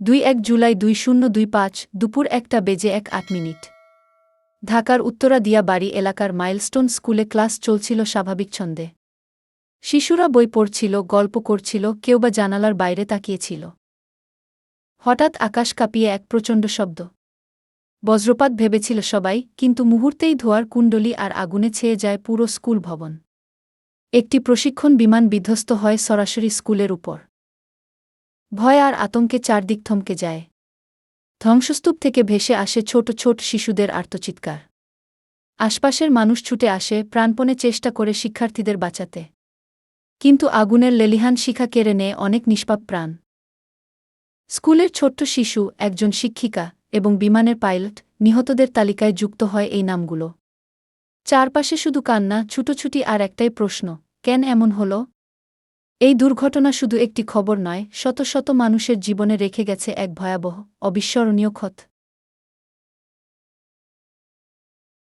দুই এক জুলাই দুই শূন্য দুই পাঁচ দুপুর একটা বেজে এক আট মিনিট। ঢাকার উত্তরা দিয়া বাড়ি এলাকার মাইলস্টোন স্কুলে ক্লাস চলছিল স্বাভাবিক ছন্দে। শিশুরা বই পড়ছিল, গল্প করছিল, কেউ বা জানালার বাইরে তাকিয়েছিল। হঠাৎ আকাশ কাঁপিয়ে এক প্রচণ্ড শব্দ। বজ্রপাত ভেবেছিল সবাই, কিন্তু মুহূর্তেই ধোয়ার কুণ্ডলি আর আগুনে ছেয়ে যায় পুরো স্কুল ভবন। একটি প্রশিক্ষণ বিমান বিধ্বস্ত হয় সরাসরি স্কুলের উপর। ভয় আর আতঙ্কে চারদিক থমকে যায়। ধ্বংসস্তূপ থেকে ভেসে আসে ছোট ছোট শিশুদের আর্তচিৎকার। আশপাশের মানুষ ছুটে আসে, প্রাণপণে চেষ্টা করে শিক্ষার্থীদের বাঁচাতে। কিন্তু আগুনের লেলিহান শিখা কেড়ে নেয় অনেক নিষ্পাপ প্রাণ। স্কুলের ছোট্ট শিশু, একজন শিক্ষিকা এবং বিমানের পাইলট নিহতদের তালিকায় যুক্ত হয় এই নামগুলো। চারপাশে শুধু কান্না, ছুটোছুটি আর একটাই প্রশ্ন, কেন এমন হল? এই দুর্ঘটনা শুধু একটি খবর নয়, শত শত মানুষের জীবনে রেখে গেছে এক ভয়াবহ, অবিস্মরণীয় ক্ষত।